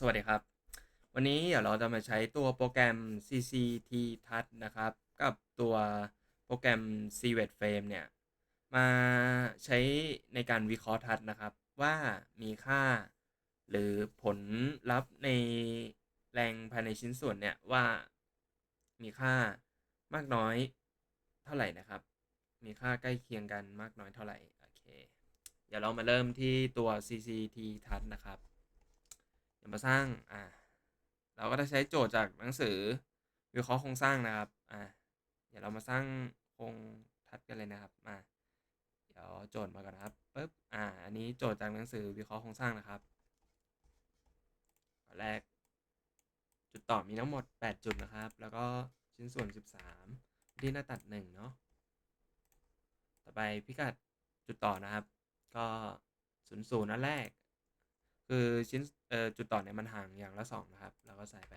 สวัสดีครับ วันนี้เดี๋ยวเราจะมาใช้ตัวโปรแกรม CCT Touch นะครับ กับตัวโปรแกรม CVET Frame เนี่ย มาใช้ในการวิเคราะห์ทัชนะครับ ว่ามีค่าหรือผลลัพธ์ในแรงภายในชิ้นส่วนเนี่ย ว่ามีค่ามากน้อยเท่าไหร่นะครับ มีค่าใกล้เคียงกันมากน้อยเท่าไหร่ โอเค เดี๋ยวเรามาเริ่มที่ตัว CCT Touch นะครับ มาสร้างอ่าเราก็จะใช้โจทย์จากหนังสือวิเคราะห์โครงสร้างนะครับอ่าเดี๋ยวเรามาสร้างโครงทัดกันเลยนะครับมาเดี๋ยวโจทย์มาก่อนนะครับปึ๊บอ่าอันนี้โจทย์จากหนังสือวิเคราะห์โครงสร้างนะครับข้อแรก จุดต่อมีทั้งหมด 8 จุดนะครับ แล้วก็ชิ้นส่วน 13 ที่หน้าตัด1เนาะต่อไปพิกัดจุดต่อนะครับ ก็00นั่นแรก คือชิ้นเอ่อจุดต่อเนี่ยมันห่างอย่างละสองนะครับแล้วก็ใส่ไป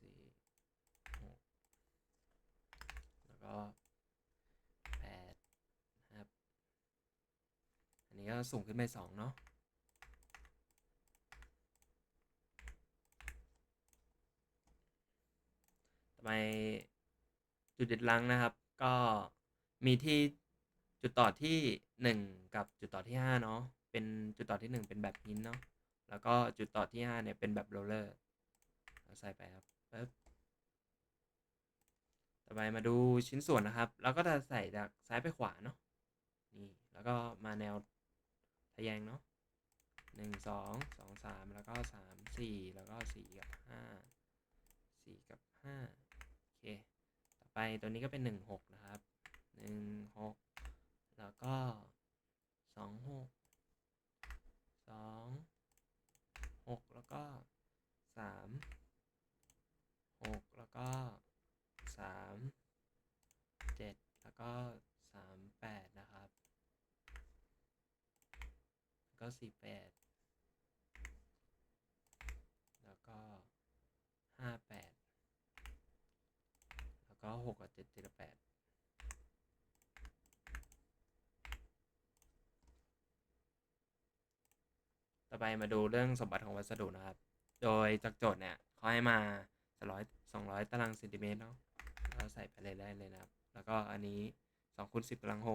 สี่หกแล้วก็แปดนะครับ อันนี้ก็สูงขึ้นไปสองเนาะต่อไปจุดเด็ดลังนะครับ ก็มีที่จุดต่อที่หนึ่งกับจุดต่อที่ห้าเนาะ เป็นจุดต่อที่หนึ่งเป็นแบบหินเนาะแล้วก็จุดต่อที่ห้าเนี่ย เป็นแบบโรลเลอร์เราใส่ไปครับปึ๊บต่อไปมาดูชิ้นส่วนนะครับ แล้วก็จะใส่จากซ้ายไปขวาเนาะนี่แล้วก็มาแนวทะแยงเนาะหนึ่งสองสองสามแล้วก็สามสี่แล้วก็สี่กับห้าสี่กับห้าโอเค ต่อไปตัวนี้ก็เป็นหนึ่งหกนะครับหนึ่งหกแล้วก็สองหกสองห ก็สามหกแล้วก็สามเจ็ดแล้วก็สามแปดนะครับแล้วก็สี่แปดแล้วก็ห้าแปดแล้วก็หกกับเจ็ดเจ็ดกับแปด ต่อไปมาดูเรื่องสมบัติของวัสดุนะครับ โดยจากโจทย์เนี่ยเขาให้มา200 200ตารางเซนติเมตรเนาะเราใส่ไปเลยได้เลยนะครับ แล้วก็อันนี้2คูณ10กำลัง6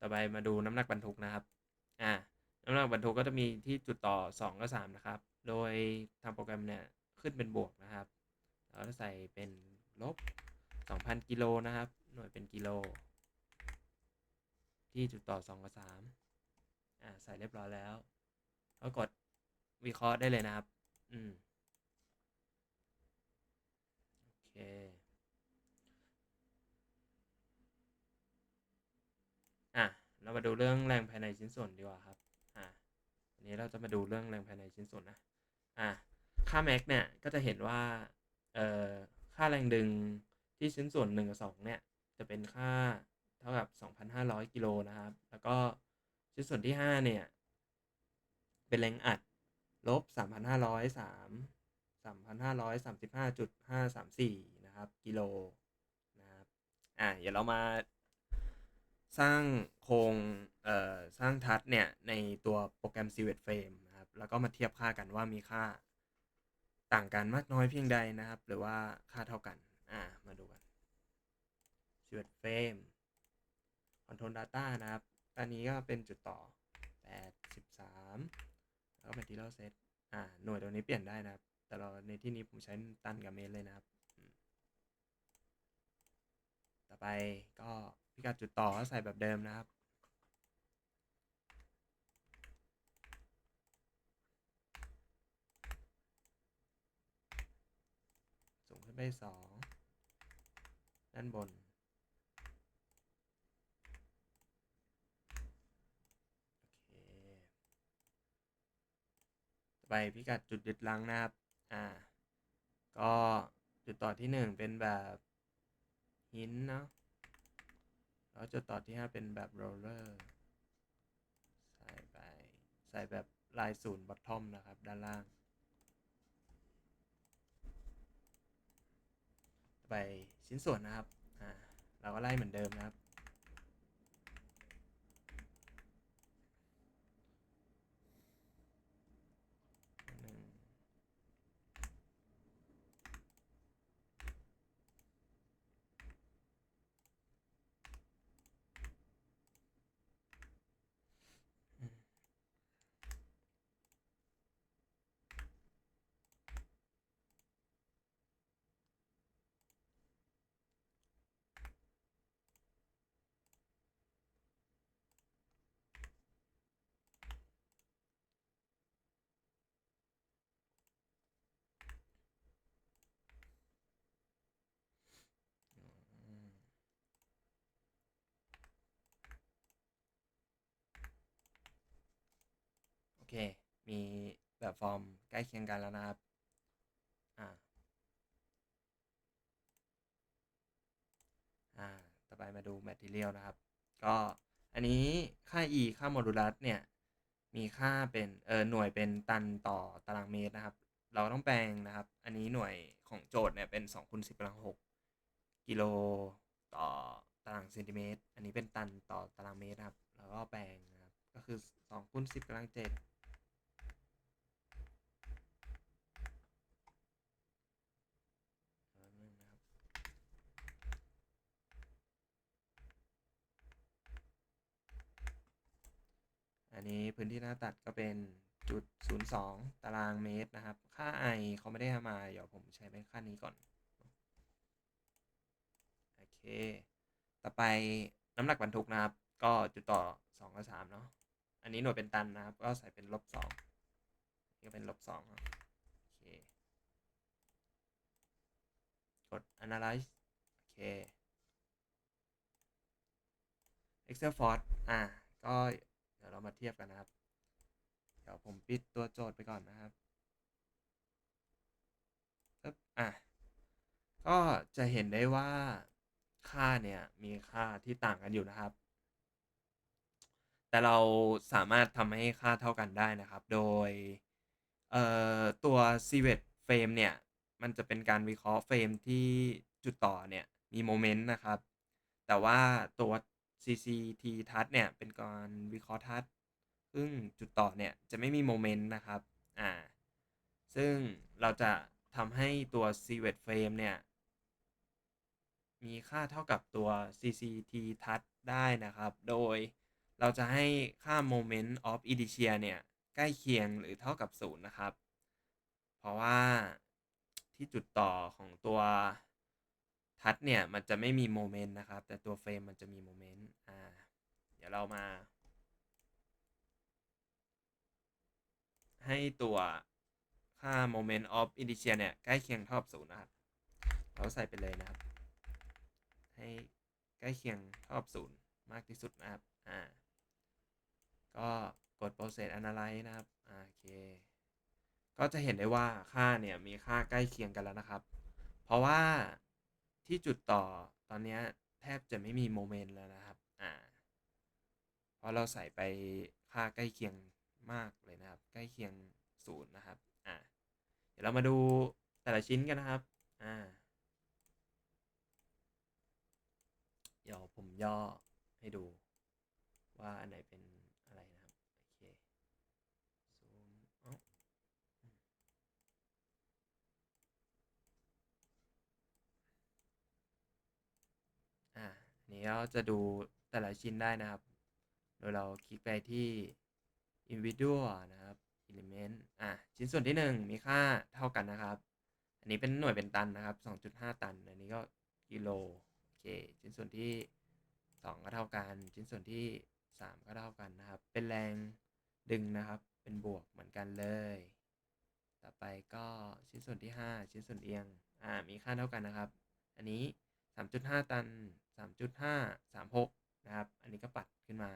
ต่อไปมาดูน้ำหนักบรรทุกนะครับ อ่า น้ำหนักบรรทุกก็จะมีที่จุดต่อ 2 กับ 3 นะครับ โดยทางโปรแกรมเนี่ยขึ้นเป็นบวกนะครับแล้วใส่เป็นลบ 2,000กิโลนะครับ หน่วยเป็นกิโล ที่จุดต่อ2กับ3อ่าใส่เรียบร้อยแล้วก็กดวิเคราะห์ได้เลยนะครับ อืม โอเค อะ เรามาดูเรื่องแรงภายในชิ้นส่วนดีกว่าครับ อะอันนี้เราจะมาดูเรื่องแรงภายในชิ้นส่วนนะ อะ ค่าแม็กเนี่ย ก็จะเห็นว่า เอ่อ ค่าแรงดึง ที่ชิ้นส่วน1กับ2เนี่ยจะเป็นค่าเท่ากับ 2,500 กิโลนะครับ แล้วก็ชิ้นส่วนที่ 5 เนี่ย เป็นแรงอัดลบ 3,503 3,535.534 นะครับ กิโลนะครับอะเดี๋ยวเรามาสร้างโครงเอ่อสร้างทัชเนี่ย ในตัวโปรแกรม CVET Frame นะครับ แล้วก็มาเทียบค่ากันว่ามีค่าต่างกันมากน้อยเพียงใดนะครับ หรือว่าค่าเท่ากัน อ่า มาดูกัน CVET Frame Control Data นะครับ ตอนนี้ก็เป็นจุดต่อ83แล้วก็ Material Set อ่า หน่วยตัวนี้เปลี่ยนได้นะครับ แต่เราในที่นี้ผมใช้ตันกับเมตรเลยนะครับ ต่อไปก็พิกัดจุดต่อก็ใส่แบบเดิมนะครับ สูงขึ้นไปสอง ด้านบน โอเค ต่อไปพิกัดจุดยึดลังนะครับ อ่า ก็จุดต่อที่หนึ่งเป็นแบบหินเนาะ แล้วจุดต่อที่ห้าเป็นแบบโรลเลอร์ ใส่ไป ใส่แบบลายศูนย์บอททอมนะครับ ด้านล่าง ต่อ ไปชิ้นส่วนนะครับ อ่า เราก็ไล่เหมือนเดิมนะครับ เค มีแบบฟอร์มใกล้เคียงกันแล้วนะครับ อ่า อ่า ต่อไปมาดู Material นะครับ ก็อันนี้ค่า e ค่าโมดูลัสเนี่ย มีค่าเป็น เออหน่วยเป็นตันต่อตารางเมตรนะครับ เราต้องแปลงนะครับ อันนี้หน่วยของโจทย์เนี่ยเป็น2คูณ10กำลัง6กิโลต่อตารางเซนติเมตร อันนี้เป็นตันต่อตารางเมตรนะครับ แล้วก็แปลงนะครับ ก็คือ2คูณ10กำลัง7แป๊บนึงนะครับ อั นนี้พื้นที่หน้าตัดก็เป็นจุด02 ตารางเมตรนะครับ ค่า i เขาไม่ได้ให้มาเดี๋ยวผมใช้เป็นค่านี้ก่อน โอเค ต่อไปน้ำหนักบรรทุกนะครับ ก็จุดต่อ 2 กับ 3 เนาะ อันนี้หน่วยเป็นตันนะครับ ก็ใส่เป็นลบ2นี่ก็เป็นลบ2เนาะโอเค กด analyze โอเค Excel Force อ่า ทียบกันนะครับ เดี๋ยวผมปิดตัวโจทย์ไปก่อนนะครับปึ๊บอะ ก็จะเห็นได้ว่าค่าเนี่ยมีค่าที่ต่างกันอยู่นะครับ แต่เราสามารถทำให้ค่าเท่ากันได้นะครับ โดยเอ่อตัว c v e t frame เนี่ย มันจะเป็นการวิเคราะห์เฟรมที่จุดต่อเนี่ยมีโมเมนต์นะครับ แต่ว่าตัว CCT ทัชเนี่ย เป็นการวิเคราะห์ทัช ซึ่งจุดต่อเนี่ยจะไม่มีโมเมนต์นะครับ อ่า ซึ่งเราจะทำให้ตัว c v e t frame เนี่ย มีค่าเท่ากับตัว CCT ทัชได้นะครับ โดยเราจะให้ค่า moment of inertia เนี่ย ใกล้เคียงหรือเท่ากับศูนย์นะครับ เพราะว่าที่จุดต่อของตัวทัชเนี่ย มันจะไม่มีโมเมนต์นะครับ แต่ตัวเฟรมมันจะมีโมเมนต์อ่าเดี๋ยวเรามา ให้ตัวค่า moment of inertia เนี่ย ใกล้เคียงเท่ากับศูนย์นะครับ เราใส่ไปเลยนะครับ ให้ใกล้เคียงเท่ากับศูนย์มากที่สุดนะครับ อ่า ก็กด process analyze นะครับ โอเค ก็จะเห็นได้ว่าค่าเนี่ยมีค่าใกล้เคียงกันแล้วนะครับ เพราะว่าที่จุดต่อตอนนี้แทบจะไม่มีโมเมนต์แล้วนะครับ อ่า เพราะเราใส่ไปค่าใกล้เคียง มากเลยนะครับ ใกล้เคียงศูนย์นะครับอ่าเดี๋ยวเรามาดูแต่ละชิ้นกันนะครับอ่าเดี๋ยวผมย่อให้ดูว่าอันไหนเป็นอะไรนะครับโอเคซูมอาอ่าอันนี้เราจะดูแต่ละชิ้นได้นะครับ โดยเราคลิกไปที่ individual นะครับ element อะชิ้นส่วนที่ 1 มีค่าเท่ากันนะครับ อันนี้เป็นหน่วยเป็นตันนะครับ 2.5 ตัน อันนี้ก็กิโลโอเคชิ้นส่วนที่ 2 ก็เท่ากัน ชิ้นส่วนที่ 3 ก็เท่ากันนะครับ เป็นแรงดึงนะครับ เป็นบวกเหมือนกันเลย ต่อไปก็ชิ้นส่วนที่ 5 ชิ้นส่วนเอียงอ่ามีค่าเท่ากันนะครับ อันนี้ 3.5 ตัน 3.5 36 นะครับ อันนี้ก็ปัดขึ้นมา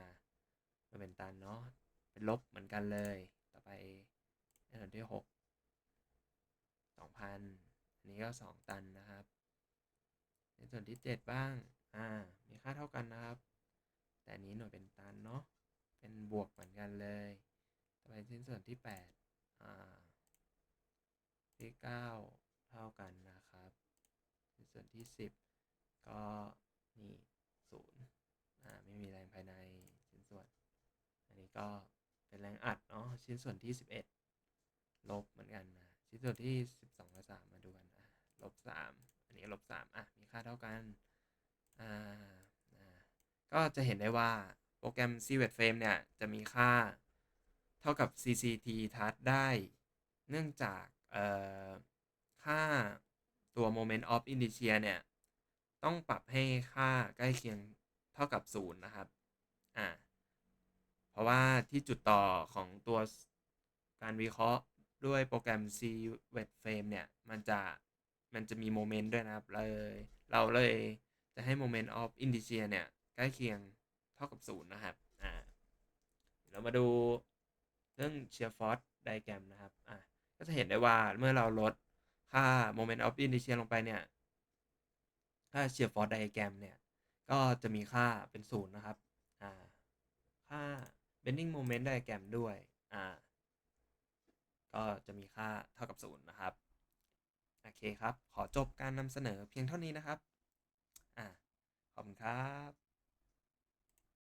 มาเป็นตันเนาะ เป็นลบเหมือนกันเลย ต่อไปในส่วนที่6 2,000อันนี้ก็2ตันนะครับ ในส่วนที่7บ้าง อ่า มีค่าเท่ากันนะครับ แต่นี้หน่วยเป็นตันเนาะ เป็นบวกเหมือนกันเลย ต่อไปชิ้นส่วนที่8อ่า ที่9เท่ากันนะครับชิ้นส่วนที่10ก็นี่ศูนย์อ่า ไม่มีแรงภายในชิ้นส่วน อันนี้ก็ เป็นแรงอัดเนาะชิ้นส่วนที่ 11 ลบเหมือนกันนะชิ้นส่วนที่ 12และ3มาดูกันอะลบ3อันนี้ลบ3อะมีค่าเท่ากันอ่าก็จะเห็นได้ว่าโปรแกรม c v e t Frame เนี่ย จะมีค่าเท่ากับ CCT Touch ได้ เนื่องจากเอ่อค่าตัว moment of inertia เนี่ย ต้องปรับให้ค่าใกล้เคียงเท่ากับศูนย์นะครับ อ่า เพราะว่าที่จุดต่อของตัวการวิเคราะห์ด้วยโปรแกรม c w e t Frame เนี่ย มันจะมันจะมีโมเมนต์ด้วยนะครับเลยเราเลยจะให้ moment of inertia เนี่ย ใกล้เคียงเท่ากับศูนย์นะครับอ่าเรามาดูเรื่อง shear force diagram นะครับอ่าก็จะเห็นได้ว่าเมื่อเราลดค่า moment of inertia ลงไปเนี่ยค่า shear force diagram เนี่ย ก็จะมีค่าเป็นศูนย์นะครับอ่าค่า bending moment diagram ด้วย อ่า ก็จะมีค่าเท่ากับศูนย์นะครับ โอเคครับ ขอจบการนำเสนอเพียงเท่านี้นะครับ อ่า ขอบคุณครับ